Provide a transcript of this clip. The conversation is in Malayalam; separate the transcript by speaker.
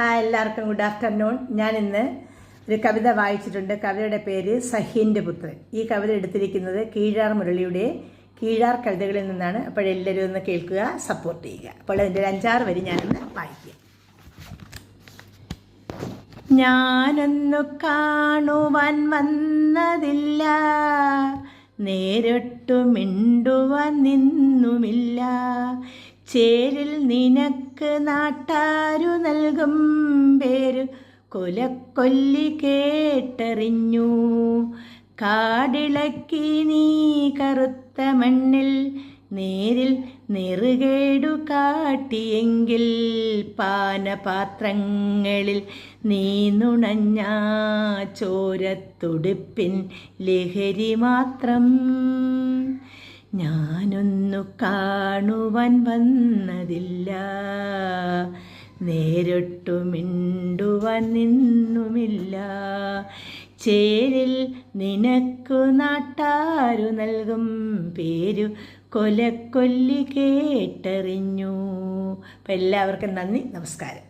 Speaker 1: ഹായ് എല്ലാവർക്കും ഗുഡ് ആഫ്റ്റർനൂൺ. ഞാൻ ഇന്ന് ഒരു കവിത വായിച്ചിട്ടുണ്ട്. കവിതയുടെ പേര് സഹീന്റെ പുത്രൻ. ഈ കവിത എടുത്തിരിക്കുന്നത് കീഴാർ മുരളിയുടെ കീഴാർ കവിതകളിൽ നിന്നാണ്. അപ്പോൾ എല്ലാവരും ഒന്ന് കേൾക്കുക സപ്പോർട്ട് ചെയ്യുക. അപ്പോൾ അതിന്റെ അഞ്ചാറ് വരി ഞാനൊന്ന് വായിക്കാം. ഞാനൊന്നു കാണുവാൻ വന്നതില്ല നേരിട്ടു മിണ്ടുവാൻ നിന്നുമില്ല. ചേരിൽ നിനക്ക് നാട്ടാരു നൽകും പേര്. കൊലക്കൊല്ലി കേട്ടറിഞ്ഞു. കാടിളക്കി നീ കറുത്ത മണ്ണിൽ നേരിൽ നെറുകേടു കാട്ടിയെങ്കിൽ പാനപാത്രങ്ങളിൽ നീ നുണഞ്ഞ ചോരത്തുടുപ്പിൻ ലഹരി മാത്രം. ഞാനൊന്നു കാണുവാൻ വന്നതില്ല. നേരിട്ടു മിണ്ടുവാൻ നിന്നുമില്ല. ചേരിൽ നിനക്കു നാട്ടാരു നൽകും. പേരു കൊലക്കൊല്ലി കേട്ടറിഞ്ഞു. അപ്പം എല്ലാവർക്കും നന്ദി. നമസ്കാരം.